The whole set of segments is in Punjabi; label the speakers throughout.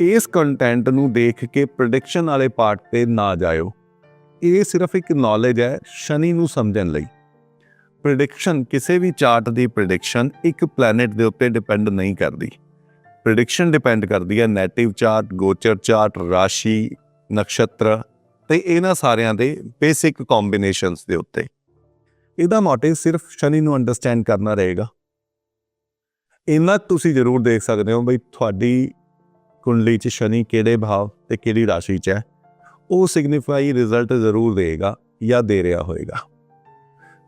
Speaker 1: ਇਸ ਕੰਟੈਂਟ ਨੂੰ ਦੇਖ ਕੇ ਪ੍ਰੈਡਿਕਸ਼ਨ ਵਾਲੇ ਪਾਰਟ ਤੇ ਨਾ ਜਾਇਓ। ਇਹ ਸਿਰਫ ਇੱਕ ਨੌਲੇਜ ਹੈ ਸ਼ਨੀ ਨੂੰ ਸਮਝਣ ਲਈ। ਪ੍ਰੈਡਿਕਸ਼ਨ ਕਿਸੇ ਵੀ ਚਾਰਟ ਦੀ ਪ੍ਰੈਡਿਕਸ਼ਨ ਇੱਕ ਪਲੈਨਟ ਦੇ ਉੱਤੇ ਡਿਪੈਂਡ ਨਹੀਂ ਕਰਦੀ। ਪ੍ਰੈਡਿਕਸ਼ਨ ਡਿਪੈਂਡ ਕਰਦੀ ਹੈ ਨੈਟਿਵ ਚਾਰਟ ਗੋਚਰ ਚਾਰਟ ਰਾਸ਼ੀ ਨਕਸ਼ਤਰ ਤੇ ਇਹਨਾਂ ਸਾਰਿਆਂ ਦੇ ਬੇਸਿਕ ਕੰਬੀਨੇਸ਼ਨਸ ਦੇ ਉੱਤੇ। ਇਹਦਾ ਮੋਟਿਵ ਸਿਰਫ ਸ਼ਨੀ ਨੂੰ ਅੰਡਰਸਟੈਂਡ ਕਰਨਾ ਰਹੇਗਾ। ਇੰਨਾ ਤੁਸੀਂ ਜ਼ਰੂਰ ਦੇਖ ਸਕਦੇ ਹੋ ਬਈ ਤੁਹਾਡੀ ਕੁੰਡਲੀ 'ਚ ਸ਼ਨੀ ਕਿਹੜੇ ਭਾਵ ਤੇ ਕਿਹੜੀ ਰਾਸ਼ੀ 'ਚ ਹੈ, ਉਹ ਸਿਗਨੀਫਾਈ ਰਿਜ਼ਲਟ ਜ਼ਰੂਰ ਦੇਗਾ ਜਾਂ ਦੇ ਰਿਹਾ ਹੋਏਗਾ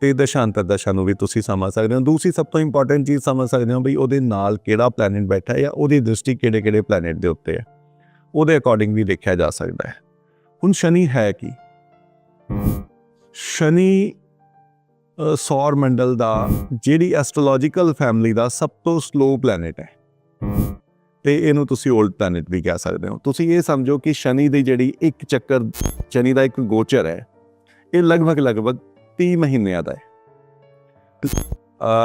Speaker 1: ਤੇ ਦਸ਼ਾਂਤਰ ਦਸ਼ਾ ਨੂੰ ਵੀ ਤੁਸੀਂ ਸਮਝ ਸਕਦੇ ਹੋ। ਦੂਸਰੀ ਸਭ ਤੋਂ ਇੰਪੋਰਟੈਂਟ ਚੀਜ਼ ਸਮਝ ਸਕਦੇ ਹੋ ਬਈ ਉਹਦੇ ਨਾਲ ਕਿਹੜਾ ਪਲੈਨਟ ਬੈਠਾ ਹੈ ਜਾਂ ਉਹਦੀ ਦ੍ਰਿਸ਼ਟੀ ਕਿਹੜੇ ਕਿਹੜੇ ਪਲੈਨਟ ਦੇ ਉੱਤੇ ਹੈ। ਉਹਦੇ ਅਕੋਰਡਿੰਗ ਵੀ ਦੇਖਿਆ ਜਾ ਸਕਦਾ ਹੈ। ਹੁਣ ਸ਼ਨੀ ਹੈ ਕੀ? ਸ਼ਨੀ ਸੌਰ ਮੰਡਲ ਦਾ ਜਿਹੜੀ ਐਸਟ੍ਰੋਲੋਜੀਕਲ ਫੈਮਿਲੀ ਦਾ ਸਭ ਤੋਂ ਸਲੋ ਪਲੈਨਟ ਹੈ। ਤੇ ਇਹਨੂੰ ਤੁਸੀਂ 올ਡ ਪਲੈਨਟ ਵੀ ਕਹਿ ਸਕਦੇ ਹੋ। ਤੁਸੀਂ ਇਹ ਸਮਝੋ ਕਿ ਸ਼ਨੀ ਦੀ ਜਿਹੜੀ ਇੱਕ ਚੱਕਰ, ਸ਼ਨੀ ਦਾ ਇੱਕ ਗੋਚਰ ਹੈ, ਇਹ ਲਗਭਗ ਲਗਭਗ 30 ਮਹੀਨਿਆਂ ਦਾ ਹੈ।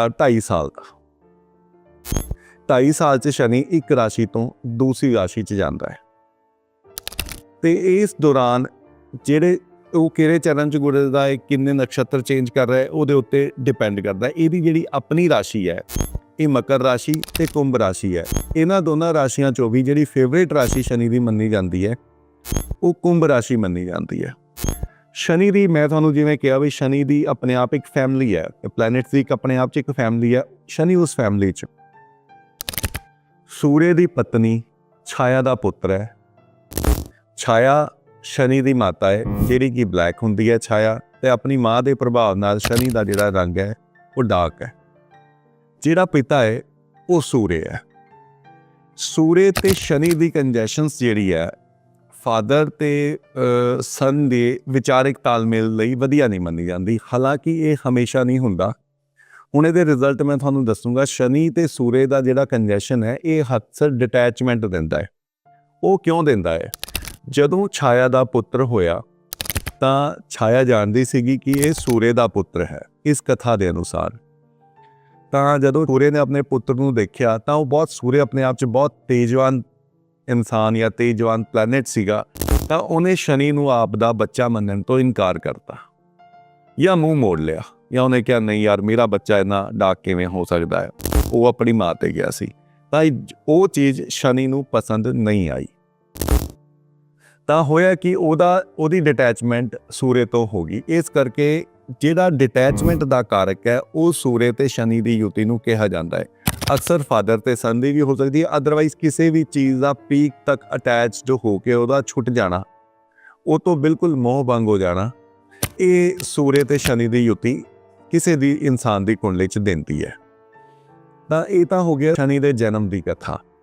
Speaker 1: ਅ 2.5 ਸਾਲ ਦਾ। 2.5 ਸਾਲ ਚ ਸ਼ਨੀ ਇੱਕ ਰਾਸ਼ੀ ਤੋਂ ਦੂਸਰੀ ਰਾਸ਼ੀ ਚ ਜਾਂਦਾ ਹੈ। ਤੇ ਇਸ ਦੌਰਾਨ ਜਿਹੜੇ ਉਹ ਕਿਹੜੇ ਚਰਨ ਚ ਗੁਜ਼ਰਦਾ ਹੈ ਕਿੰਨੇ ਨਕਸ਼ਤਰ ਚੇਂਜ ਕਰ ਰਿਹਾ ਹੈ, ਉਹਦੇ ਉੱਤੇ ਡਿਪੈਂਡ ਕਰਦਾ ਹੈ। ਇਹਦੀ ਜਿਹੜੀ ਆਪਣੀ ਰਾਸ਼ੀ ਹੈ ਇਹ ਮਕਰ ਰਾਸ਼ੀ ਤੇ ਕੁੰਭ ਰਾਸ਼ੀ ਹੈ। ਇਹਨਾਂ ਦੋਨਾਂ ਰਾਸ਼ੀਆਂ ਚੋਂ ਵੀ ਜਿਹੜੀ ਫੇਵਰੇਟ ਰਾਸ਼ੀ ਸ਼ਨੀ ਦੀ ਮੰਨੀ ਜਾਂਦੀ ਹੈ, ਉਹ ਕੁੰਭ ਰਾਸ਼ੀ ਮੰਨੀ ਜਾਂਦੀ ਹੈ। ਸ਼ਨੀ ਦੀ, ਮੈਂ ਤੁਹਾਨੂੰ ਜਿਵੇਂ ਕਿਹਾ ਵੀ ਸ਼ਨੀ ਦੀ ਆਪਣੇ ਆਪ ਇੱਕ ਫੈਮਿਲੀ ਹੈ ਪਲੈਨਟਸ ਦੀ ਇੱਕ ਆਪਣੇ ਆਪ ਚ ਇੱਕ ਫੈਮਿਲੀ ਹੈ, ਸ਼ਨੀ ਉਸ ਫੈਮਿਲੀ ਚ। ਸੂਰਯ ਦੀ ਪਤਨੀ ਛਾਇਆ ਦਾ ਪੁੱਤਰ ਹੈ। ਛਾਇਆ ਸ਼ਨੀ ਦੀ ਮਾਤਾ ਹੈ, ਜਿਹੜੀ ਕਿ ਬਲੈਕ ਹੁੰਦੀ ਹੈ ਛਾਇਆ ਤੇ ਆਪਣੀ ਮਾਂ ਦੇ ਪ੍ਰਭਾਵ ਨਾਲ ਸ਼ਨੀ ਦਾ ਜਿਹੜਾ ਰੰਗ ਹੈ, ਉਹ ਡਾਰਕ ਹੈ। ਜਿਹੜਾ ਪਿਤਾ ਹੈ, ਉਹ ਸੂਰਯ ਹੈ। ਸੂਰਯ ਤੇ ਸ਼ਨੀ ਦੀ ਕੰਜੈਸ਼ਨਸ ਜਿਹੜੀ ਹੈ ਫਾਦਰ ਤੇ ਸਨ ਦੇ ਵਿਚਾਰਿਕ ਤਾਲਮੇਲ ਲਈ ਵਧੀਆ ਨਹੀਂ ਮੰਨੀ ਜਾਂਦੀ। ਹਾਲਾਂਕਿ ਇਹ ਹਮੇਸ਼ਾ ਨਹੀਂ ਹੁੰਦਾ। ਹੁਣ ਇਹਦੇ ਰਿਜ਼ਲਟ ਮੈਂ ਤੁਹਾਨੂੰ ਦੱਸੂਗਾ, ਸ਼ਨੀ ਤੇ ਸੂਰੇ ਦਾ ਜਿਹੜਾ ਕੰਜੈਸ਼ਨ ਹੈ, ਇਹ ਅਕਸਰ ਡਿਟੈਚਮੈਂਟ ਦਿੰਦਾ ਹੈ। ਉਹ ਕਿਉਂ ਦਿੰਦਾ ਹੈ? ਜਦੋਂ ਛਾਇਆ ਦਾ ਪੁੱਤਰ ਹੋਇਆ, ਤਾਂ ਛਾਇਆ ਜਾਣਦੀ ਸੀਗੀ ਕਿ ਇਹ ਸੂਰਯ ਦਾ ਪੁੱਤਰ ਹੈ, ਇਸ ਕਥਾ ਦੇ ਅਨੁਸਾਰ। ਤਾਂ ਜਦੋਂ ਸੂਰਯ ਨੇ ਆਪਣੇ ਪੁੱਤਰ ਨੂੰ ਦੇਖਿਆ, ਤਾਂ ਉਹ ਬਹੁਤ ਸੂਰਯ ਆਪਣੇ ਆਪ 'ਚ ਬਹੁਤ ਤੇਜਵਾਨ ਇਨਸਾਨ ਜਾਂ ਤੇਜਵਾਨ ਪਲੈਨਟ ਸੀਗਾ, ਤਾਂ ਉਹਨੇ ਸ਼ਨੀ ਨੂੰ ਆਪ ਦਾ ਬੱਚਾ ਮੰਨਣ ਤੋਂ ਇਨਕਾਰ ਕਰਤਾ ਜਾਂ ਮੂੰਹ ਮੋੜ ਲਿਆ ਜਾਂ ਉਹਨੇ ਕਿਹਾ, ਨਹੀਂ ਯਾਰ, ਮੇਰਾ ਬੱਚਾ ਇੰਨਾ ਡਾਕ ਕਿਵੇਂ ਹੋ ਸਕਦਾ ਹੈ? ਉਹ ਆਪਣੀ ਮਾਂ ਤੇ ਗਿਆ ਸੀ। ਤਾਂ ਉਹ ਚੀਜ਼ ਸ਼ਨੀ ਨੂੰ ਪਸੰਦ ਨਹੀਂ ਆਈ। ਤਾਂ ਹੋਇਆ ਕਿ ਉਹਦਾ, ਉਹਦੀ ਡਿਟੈਚਮੈਂਟ ਸੂਰਯ ਤੋਂ ਹੋ ਗਈ। ਇਸ ਕਰਕੇ ਜਿਹੜਾ ਡਿਟੈਚਮੈਂਟ ਦਾ ਕਾਰਕ ਹੈ, ਉਹ ਸੂਰਯ ਤੇ ਸ਼ਨੀ ਦੀ ਯੁਤੀ ਨੂੰ ਕਿਹਾ ਜਾਂਦਾ ਹੈ। ਅਕਸਰ ਫਾਦਰ ਤੇ ਸਨ ਦੀ ਵੀ ਹੋ ਸਕਦੀ ਹੈ ਅਦਰਵਾਈਜ਼ ਕਿਸੇ ਵੀ ਚੀਜ਼ ਦਾ ਪੀਕ ਤੱਕ ਅਟੈਚਡ ਹੋ ਕੇ ਉਹਦਾ ਛੁੱਟ ਜਾਣਾ, ਉਹ ਤੋਂ ਬਿਲਕੁਲ ਮੋਹ ਭੰਗ ਹੋ ਜਾਣਾ, ਇਹ ਸੂਰਯ ਤੇ ਸ਼ਨੀ ਦੀ ਯੁਤੀ ਕਿਸੇ ਦੀ ਇਨਸਾਨ ਦੀ ਕੁੰਡਲੀ ਚ ਦਿੰਦੀ ਹੈ। ਤਾਂ ਇਹ ਤਾਂ ਹੋ ਗਿਆ ਸ਼ਨੀ ਦੇ ਜਨਮ ਦੀ ਕਥਾ।